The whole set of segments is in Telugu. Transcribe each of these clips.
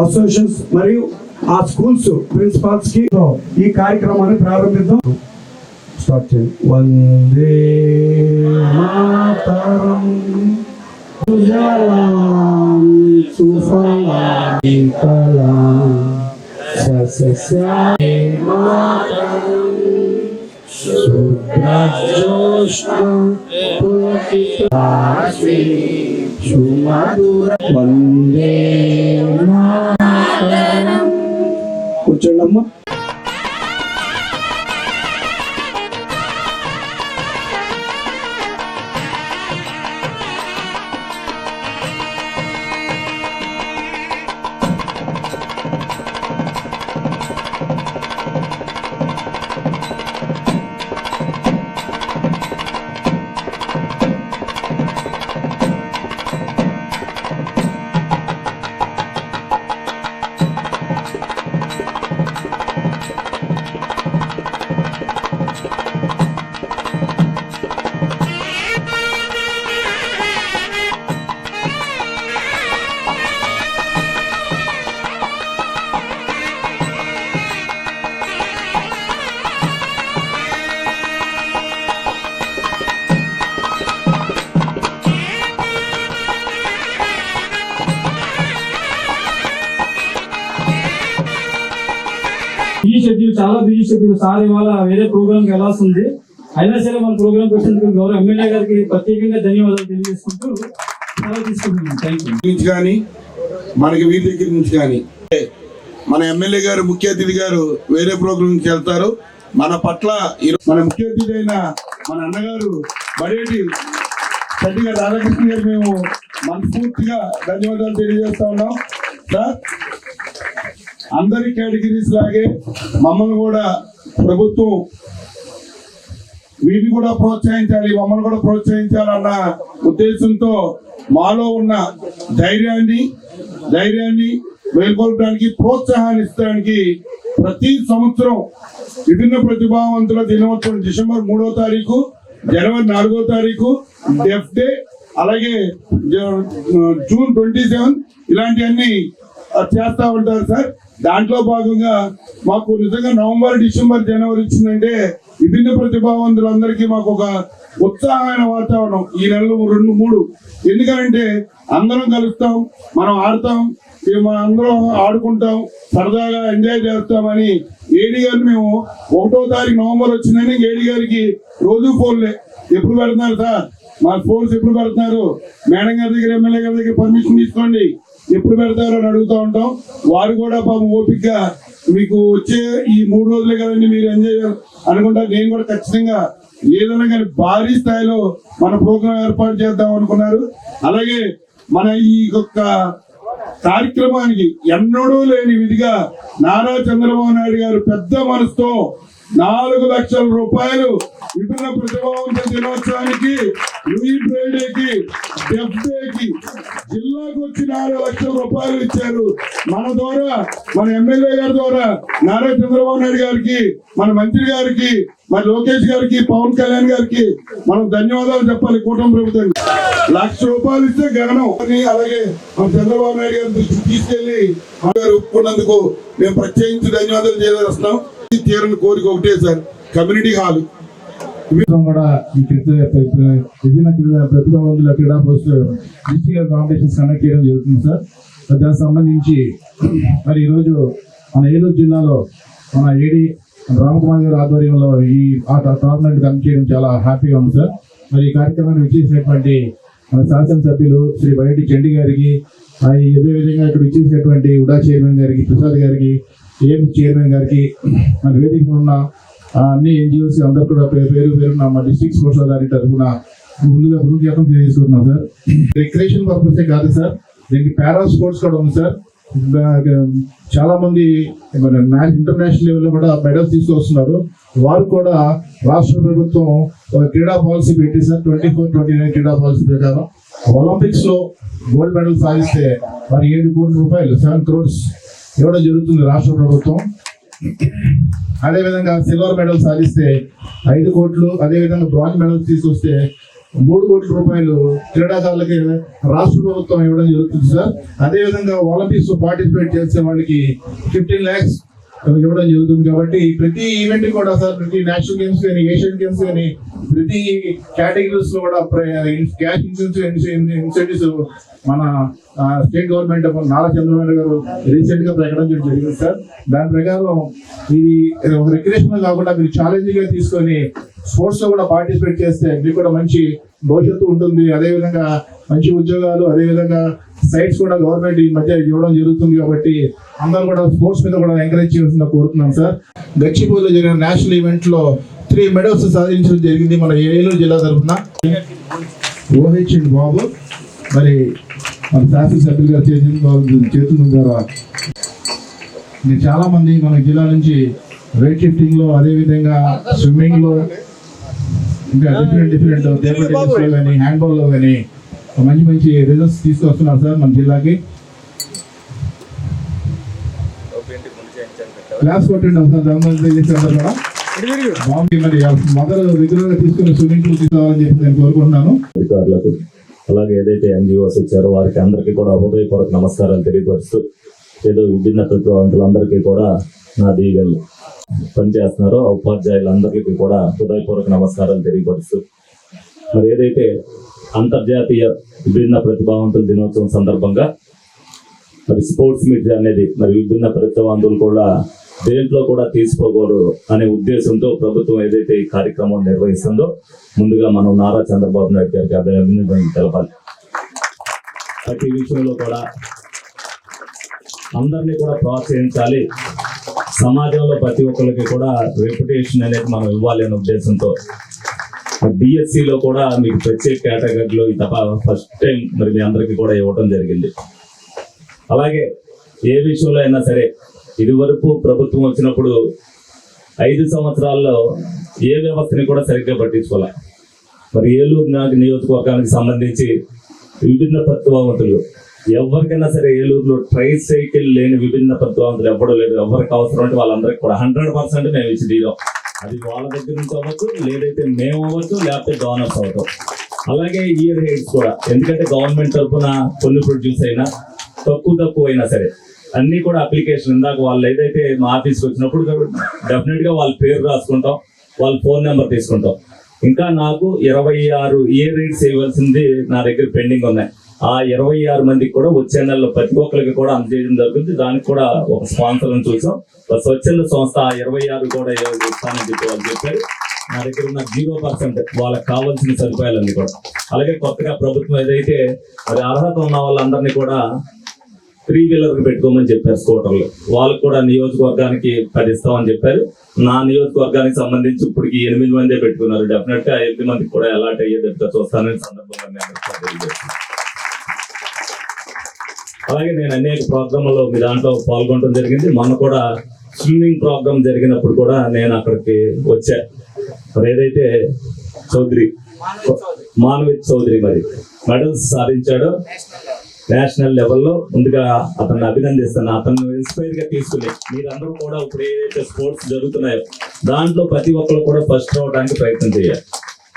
అసోసియేషన్స్ మరియు ఆ స్కూల్స్ ప్రిన్సిపాల్స్కి ఈ కార్యక్రమాన్ని ప్రారంభిద్దాం. స్టార్ట్ చేయండి వందే మాతరం. వందే కూర్చోండి అమ్మా బిజీ షెడ్యూల్ చాలా బిజీ షెడ్యూల్. సార్ ఇవాళ వేరే ప్రోగ్రామ్కి వెళ్ళాల్సింది అయినా సరే మన ప్రోగ్రామ్ వచ్చినందుకు గౌరవ ఎమ్మెల్యే గారికి ప్రత్యేకంగా ధన్యవాదాలు తెలియజేసుకుంటూ సెలవు తీసుకుంటున్నాను థ్యాంక్ యూ కానీ మనకి వీరి దగ్గర నుంచి కానీ మన ఎమ్మెల్యే గారు ముఖ్య అతిథి గారు వేరే ప్రోగ్రామ్ నుంచి వెళ్తారు. మన పట్ల మన ముఖ్య అతిథి అయిన మన అన్నగారు బడేటి గట్టిగా రాధాకృష్ణ గారు మేము మనస్ఫూర్తిగా ధన్యవాదాలు తెలియజేస్తా ఉన్నాం. సార్ అందరి కేటగిరీస్ లాగే మమ్మల్ని కూడా ప్రభుత్వం వీటిని కూడా ప్రోత్సహించాలి మమ్మల్ని కూడా ప్రోత్సహించాలన్న ఉద్దేశంతో మాలో ఉన్న ధైర్యాన్ని ధైర్యాన్ని మేల్కొల్పడానికి ప్రోత్సాహాన్ని ఇచ్చడానికి ప్రతి సంవత్సరం విభిన్న ప్రతిభావంతుల దినోత్సవం డిసెంబర్ మూడో తారీఖు జనవరి నాలుగో తారీఖు డెఫ్ డే అలాగే జూన్ ట్వంటీ సెవెన్ ఇలాంటివన్నీ చేస్తా ఉంటారు సార్. దాంట్లో భాగంగా మాకు నిజంగా నవంబర్ డిసెంబర్ జనవరి ఇచ్చిందంటే విభిన్న ప్రతిభావంతులందరికీ మాకు ఒక ఉత్సాహమైన వాతావరణం ఈ నెలలో రెండు మూడు. ఎందుకంటే అందరం కలుస్తాం మనం ఆడతాం మనం అందరం ఆడుకుంటాం సరదాగా ఎంజాయ్ చేస్తామని ఏడి గారు మేము ఒకటో తారీఖు నవంబర్ వచ్చిందని ఏడి గారికి రోజు ఫోన్లే. ఎప్పుడు పెడుతున్నారు సార్? మా స్పోర్ట్స్ ఎప్పుడు పెడుతున్నారు? మేడం గారి దగ్గర ఎమ్మెల్యే గారి దగ్గర పర్మిషన్ తీసుకోండి. ఎప్పుడు పెడతారో అని అడుగుతూ ఉంటాం. వారు కూడా పాపం ఓపికగా మీకు వచ్చే ఈ మూడు రోజులే కదండి మీరు ఎంజాయ్ అనుకుంటారు నేను కూడా ఖచ్చితంగా ఏదైనా కానీ భారీ స్థాయిలో మన ప్రోగ్రాం ఏర్పాటు చేద్దాం అనుకున్నారు. అలాగే మన ఈ యొక్క కార్యక్రమానికి ఎన్నడూ లేని విధిగా నారా చంద్రబాబు నాయుడు గారు పెద్ద మనసుతో నాలుగు లక్షల రూపాయలు విభిన్న ప్రతిభావంత దినోత్సవానికి లూయి ఫ్రైడేకి జిల్లాకు వచ్చి నాలుగు లక్షల రూపాయలు ఇచ్చారు. మన ద్వారా మన ఎమ్మెల్యే గారి ద్వారా నారా చంద్రబాబు నాయుడు గారికి మన మంత్రి గారికి మన లోకేష్ గారికి పవన్ కళ్యాణ్ గారికి మనం ధన్యవాదాలు చెప్పాలి కూటమి ప్రభుత్వం లక్ష రూపాయలు ఇస్తే గగనం. అని అలాగే మన చంద్రబాబు నాయుడు గారి దృష్టికి తీసుకెళ్ళి గారు ఒప్పుకున్నందుకు మేము ప్రత్యేకించి ధన్యవాదాలు చేయదలుస్తున్నాం తీరని కోరిక ఒకటే సార్ కమ్యూనిటీ హాల్. కూడా ఈ విభిన్న క్రీడా ప్రతిభావంతుల క్రీడా పోస్టులు డిస్ట్రిక్ట్ కాంపిటీషన్స్ కండక్ట్ చేయడం జరుగుతుంది సార్. దానికి సంబంధించి మరి ఈరోజు మన ఏలూరు జిల్లాలో మన ఏడి రామకుమార్ గారి ఆధ్వర్యంలో ఈ ఆ టోర్నమెంట్ కండక్ట్ చేయడం చాలా హ్యాపీగా ఉంది సార్. మరి ఈ కార్యక్రమాన్ని విచ్చేసినటువంటి మన శాసనసభ్యులు శ్రీ బయటి చండి గారికి ఆ, అదే విధంగా ఇక్కడ విచ్చేసినటువంటి ఉడా చైర్మన్ గారికి ప్రసాద్ గారికి ఏం చైర్మన్ గారికి మన వేదిక ఉన్న అన్ని ఎన్జిఓస్ అందరూ కూడా పేరు పేరు పేరు మా డిస్ట్రిక్ట్ స్పోర్ట్స్ అథారిటీ తరఫున ముందుగా గురుజ్ఞాపం తెలియజేసుకుంటున్నాం సార్. రిక్రియేషన్ పర్పసే కాదు సార్. దీనికి పారా స్పోర్ట్స్ కూడా ఉంది సార్. దా- చాలా మంది ఇంటర్నేషనల్ లెవెల్లో కూడా మెడల్స్ తీసుకొస్తున్నారు. వారు కూడా రాష్ట్ర ప్రభుత్వం ఒక క్రీడా పాలసీ పెట్టి sir twenty four twenty nine క్రీడా పాలసీ ప్రకారం ఒలింపిక్స్లో గోల్డ్ మెడల్ సాధిస్తే మరి ఏడు కోట్ల రూపాయలు సెవెన్ క్రోడ్స్ ఇవ్వడం జరుగుతుంది రాష్ట్ర ప్రభుత్వం. అదేవిధంగా సిల్వర్ మెడల్ సాధిస్తే ఐదు కోట్లు అదేవిధంగా బ్రాంజ్ మెడల్ తీసుకొస్తే మూడు కోట్ల రూపాయలు క్రీడాకారులకి రాష్ట్ర ప్రభుత్వం ఇవ్వడం జరుగుతుంది సార్. అదేవిధంగా ఒలింపిక్స్ పార్టిసిపేట్ చేసే వాళ్ళకి ఫిఫ్టీన్ ల్యాక్స్ ఇవ్వడం జరుగుతుంది కాబట్టి ప్రతి ఈవెంట్ కూడా సార్ ప్రతి నేషనల్ గేమ్స్ కానీ ఏషియన్ గేమ్స్ కానీ ప్రతి కేటగిరీస్లో కూడా క్యాష్ ఇన్సెంటివ్స్ మన స్టేట్ గవర్నమెంట్ నారా చంద్రబాబు గారు రీసెంట్గా ప్రకటించడం జరిగింది సార్. దాని ప్రకారం ఇది ఒక రిక్రియేషన్ కాకుండా మీరు ఛాలెంజ్గా తీసుకొని స్పోర్ట్స్లో కూడా పార్టిసిపేట్ చేస్తే మీకు కూడా మంచి భవిష్యత్తు ఉంటుంది. అదేవిధంగా మంచి ఉద్యోగాలు అదేవిధంగా సైట్స్ కూడా గవర్నమెంట్ ఈ మధ్య ఇవ్వడం జరుగుతుంది కాబట్టి అందరూ కూడా స్పోర్ట్స్ మీద కూడా ఎంకరేజ్ చేయాల్సిందిగా కోరుతున్నాం సార్. గచ్చిపూర్లో జరిగిన నేషనల్ ఈవెంట్లో త్రీ మెడల్స్ సాధించడం జరిగింది మన ఏలూరు జిల్లా తరఫున. ఓహెచ్ అండ్ బాబు మరి మన శాసనసభ్యులు గారు చేతుల ద్వారా- ద్వారా చాలా మంది మన జిల్లా నుంచి వెయిట్ లిఫ్టింగ్లో అదేవిధంగా స్విమ్మింగ్లో ఇంకా డిఫరెంట్ డిఫరెంట్ టేబుల్ టెన్నిస్ కానీ హ్యాండ్బాల్లో కానీ మంచి మంచి రిజల్ట్స్ తీసుకొస్తున్నారు సార్ మన జిల్లాకి. క్లాస్ కొట్టండి ఒకసారి బాగుంది మరి మదర్ రెగ్యులర్గా తీసుకుని స్విమ్మింగ్ పూల్ తీసుకోవాలని చెప్పి నేను కోరుకుంటున్నాను. అలాగే ఏదైతే ఎన్జిఓస్ వచ్చారో వారికి అందరికీ కూడా హృదయపూర్వక నమస్కారాలు తెలియపరుస్తూ ఏదో విభిన్న తత్వవంతులందరికీ కూడా నా దీవెనలు పనిచేస్తున్నారో ఉపాధ్యాయులందరికీ కూడా హృదయపూర్వక నమస్కారాలు తెలియపరుస్తూ మరి ఏదైతే అంతర్జాతీయ విభిన్న ప్రతిభావంతుల దినోత్సవం సందర్భంగా మరి స్పోర్ట్స్ మీట్ అనేది మరి విభిన్న ప్రతిభావంతులు కూడా దేంట్లో కూడా తీసుకోకూడదు అనే ఉద్దేశంతో ప్రభుత్వం ఏదైతే ఈ కార్యక్రమం నిర్వహిస్తుందో ముందుగా మనం నారా చంద్రబాబు నాయుడు గారికి అభినందనలు తెలపాలి. ప్రతి విషయంలో కూడా అందరినీ కూడా ప్రోత్సహించాలి. సమాజంలో ప్రతి ఒక్కరికి కూడా రెప్యుటేషన్ అనేది మనం ఇవ్వాలి అనే ఉద్దేశంతో. డిఎస్సిలో కూడా మీకు ప్రత్యేక కేటగిరీలో ఈ తప్ప ఫస్ట్ టైం మరి మీ అందరికీ కూడా ఇవ్వడం జరిగింది. అలాగే ఏ విషయంలో అయినా సరే ఇదివరకు ప్రభుత్వం వచ్చినప్పుడు ఐదు సంవత్సరాల్లో ఏ వ్యవస్థని కూడా సరిగ్గా పట్టించుకోలే. మరి ఏలూరు నాకు నియోజకవర్గానికి సంబంధించి విభిన్న తత్వవంతులు. ఎవరికైనా సరే ఏలూరులో ట్రై సైకిల్ లేని విభిన్న తత్వవంతులు ఎవ్వడూ లేదు ఎవరికి అవసరం అంటే వాళ్ళందరికీ కూడా హండ్రెడ్ పర్సెంట్ మేము ఇచ్చి తీరాం. అది వాళ్ళ దగ్గర నుంచి అవ్వచ్చు లేదైతే మేము అవ్వచ్చు లేకపోతే డోనర్స్ అవుతాం. అలాగే ఇయర్ హెడ్స్ కూడా. ఎందుకంటే గవర్నమెంట్ తరఫున కొన్ని ప్రొడ్యూస్ అయినా తక్కువ తక్కువ అయినా సరే అన్ని కూడా అప్లికేషన్ ఇందాక వాళ్ళు ఏదైతే మా ఆఫీస్కి వచ్చినప్పుడు డెఫినెట్గా వాళ్ళ పేరు రాసుకుంటాం వాళ్ళ ఫోన్ నెంబర్ తీసుకుంటాం. ఇంకా నాకు ఇరవై ఆరు ఏ రీడ్స్ ఇవ్వాల్సింది నా దగ్గర పెండింగ్ ఉన్నాయి. ఆ ఇరవై ఆరు మందికి కూడా వచ్చే నెలలో ప్రతి ఒక్కరికి కూడా అందజేయడం జరుగుతుంది. దానికి కూడా ఒక స్పాన్సర్ని చూసాం. స్వచ్ఛంద సంస్థ ఆ ఇరవై ఆరు కూడా ఇస్తానని చెప్పి వాళ్ళు చెప్పారు. నా దగ్గర ఉన్న జీరో పర్సెంట్ వాళ్ళకి కావాల్సిన సదుపాయాలన్నీ కూడా. అలాగే కొత్తగా ప్రభుత్వం ఏదైతే అది అర్హత ఉన్న వాళ్ళందరినీ కూడా త్రీ వీలర్ పెట్టుకోమని చెప్పారు స్కూటర్లు వాళ్ళకు కూడా నియోజకవర్గానికి పది ఇస్తామని చెప్పారు. నా నియోజకవర్గానికి సంబంధించి ఇప్పటికి ఎనిమిది మందే పెట్టుకున్నారు. డెఫినెట్గా ఎనిమిది మందికి కూడా అలాట్ అయ్యే చూస్తానని సందర్భంగా నేను అలాగే నేను అనేక ప్రోగ్రాంలలో మీ దాంట్లో పాల్గొనడం జరిగింది. మొన్న కూడా స్విమ్మింగ్ ప్రోగ్రామ్ జరిగినప్పుడు కూడా నేను అక్కడికి వచ్చా. మరి ఏదైతే చౌదరి మానవిత్ చౌదరి మరి మెడల్స్ సాధించాడో. నేషనల్ లెవెల్లో ముందుగా అతన్ని అభినందిస్తాను. అతను ఇన్స్పైర్గా తీసుకుని మీరందరూ కూడా ఇప్పుడు ఏదైతే స్పోర్ట్స్ జరుగుతున్నాయో దాంట్లో ప్రతి ఒక్కరు కూడా ఫస్ట్ అవడానికి ప్రయత్నం చేయాలి.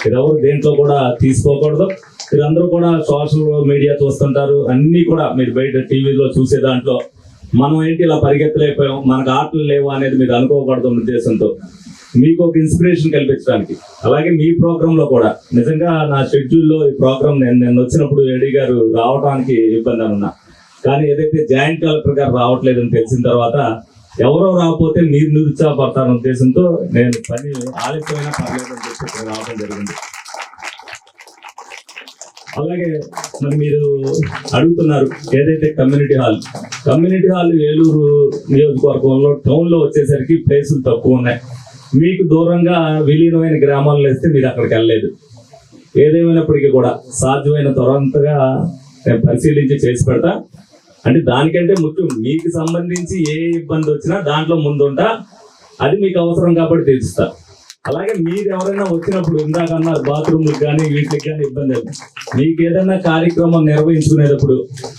మీరెవరు దేంట్లో కూడా తీసుకోకూడదు. మీరందరూ కూడా సోషల్ మీడియా చూస్తుంటారు. అన్ని కూడా మీరు బయట టీవీలో చూసే దాంట్లో మనం ఏంటి ఇలా పరిగెత్తలేకపోయాం? మనకు ఆటలు లేవు అనేది మీరు అనుకోకూడదు ఉద్దేశంతో. మీకు ఒక ఇన్స్పిరేషన్ కల్పించడానికి. అలాగే మీ ప్రోగ్రామ్లో కూడా. నిజంగా నా షెడ్యూల్లో ఈ ప్రోగ్రామ్ నేను నేను వచ్చినప్పుడు ఏడీ గారు రావడానికి ఇబ్బంది అనున్నా. కానీ ఏదైతే జాయింట్ కలెక్టర్ గారు రావట్లేదని తెలిసిన తర్వాత ఎవరో రాకపోతే మీరు నిరుత్సాహపడతారన్న ఉద్దేశంతో నేను పని ఆలస్యమైనా పర్లేదని చెప్పి రావడం జరిగింది. అలాగే మరి మీరు అడుగుతున్నారు ఏదైతే community hall community hall Eluru నియోజకవర్గంలో టౌన్లో వచ్చేసరికి ప్లేసులు తక్కువ ఉన్నాయి. మీకు దూరంగా విలీనమైన గ్రామాల్లో వేస్తే మీరు అక్కడికి వెళ్ళలేదు. ఏదేమైనప్పటికీ కూడా సాధ్యమైన త్వరంతగా నేను పరిశీలించి చేసి పెడతా. అంటే దానికంటే ముఖ్యం మీకు సంబంధించి ఏ ఇబ్బంది వచ్చినా దాంట్లో ముందుంటా. అది మీకు అవసరం కాబట్టి తీరుస్తా. అలాగే మీరు ఎవరైనా వచ్చినప్పుడు ఇందాకన్నా బాత్రూమ్లకు కానీ వీటికి కానీ ఇబ్బంది లేదు. మీకు ఏదైనా కార్యక్రమం నిర్వహించుకునేటప్పుడు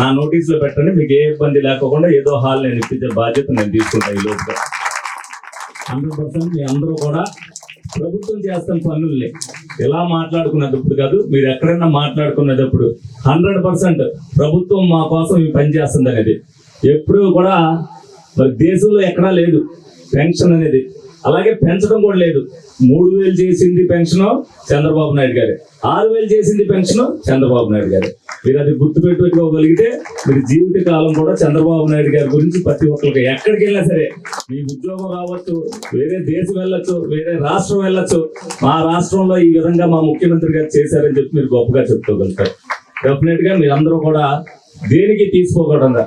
నా నోటీసులో పెట్టండి. మీకు ఏ ఇబ్బంది లేకుండా ఏదో హాల్ నేను ఇప్పించే బాధ్యత నేను తీసుకుంటాను ఈ లోపల హండ్రెడ్ పర్సెంట్ మీ అందరూ కూడా ప్రభుత్వం చేస్తున్న పనుల్ని ఎలా మాట్లాడుకునేటప్పుడు కాదు మీరు ఎక్కడైనా మాట్లాడుకునేటప్పుడు హండ్రెడ్ పర్సెంట్ ప్రభుత్వం మా కోసం ఈ పని చేస్తుంది అనేది. ఎప్పుడు కూడా మరి దేశంలో ఎక్కడా లేదు పెన్షన్ అనేది. అలాగే పెంచడం కూడా లేదు. మూడు వేలు చేసింది పెన్షన్ చంద్రబాబు నాయుడు గారు. ఆరు వేలు చేసింది పెన్షన్ చంద్రబాబు నాయుడు గారు. మీరు అది గుర్తుపెట్టుకోగలిగితే మీరు జీవిత కాలం కూడా చంద్రబాబు నాయుడు గారి గురించి ప్రతి ఒక్కరికి ఎక్కడికి వెళ్ళినా సరే మీ ఉద్యోగం రావచ్చు వేరే దేశం వెళ్ళొచ్చు వేరే రాష్ట్రం వెళ్ళొచ్చు. మా రాష్ట్రంలో ఈ విధంగా మా ముఖ్యమంత్రి గారు చేశారని చెప్పి మీరు గొప్పగా చెప్పుకోగలుగుతారు. డెఫినెట్గా మీరందరూ కూడా దేనికి తీసుకోకుండా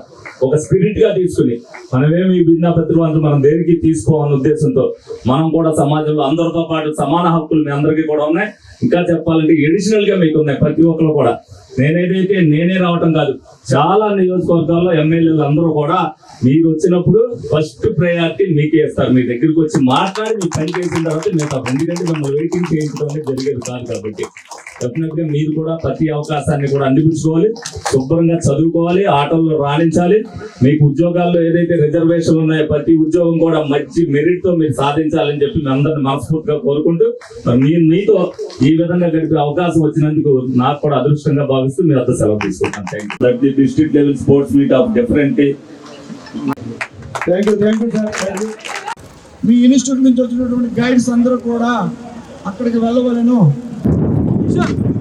ఒక స్పిరిట్గా తీసుకుని మనమేమి ఈ భిన్నపత్రులు అంటే మనం దేనికి తీసుకోవాలనే ఉద్దేశంతో మనం కూడా సమాజంలో అందరితో పాటు సమాన హక్కులు మీ అందరికీ కూడా ఉన్నాయి. ఇంకా చెప్పాలంటే ఎడిషనల్గా మీకు ఉన్నాయి ప్రతి ఒక్కరు కూడా. నేనేదైతే నేనే రావటం కాదు. చాలా నియోజకవర్గాల్లో ఎమ్మెల్యేలు అందరూ కూడా మీరు వచ్చినప్పుడు ఫస్ట్ ప్రయారిటీ మీకే ఇస్తారు. మీ దగ్గరికి వచ్చి మాట్లాడి మీరు పని చేసిన తర్వాత మేము ఎందుకంటే మిమ్మల్ని వెయిటింగ్ చేయించడం అనేది జరిగేది కాదు కాబట్టి. డెఫినెట్గా మీరు కూడా ప్రతి అవకాశాన్ని కూడా అందిపుచ్చుకోవాలి శుభ్రంగా చదువుకోవాలి ఆటల్లో రాణించాలి. మీకు ఉద్యోగాల్లో ఏదైతే రిజర్వేషన్లు ఉన్నాయో ప్రతి ఉద్యోగం కూడా మంచి మెరిట్తో మీరు సాధించాలని చెప్పి మీ అందరిని మనస్ఫూర్తిగా కోరుకుంటూ మరి మీతో ఈ విధంగా గడిపే అవకాశం వచ్చినందుకు నాకు కూడా అదృష్టంగా భావిస్తూ మీ వద్ద సెలవు తీసుకుంటాను thank you the district level sports meet of different thank you thank you sir me institute నుంచి వచ్చినటువంటి గైడ్స్ అందరూ కూడా అక్కడికి వెళ్ళవలను. ఆశ్రమ్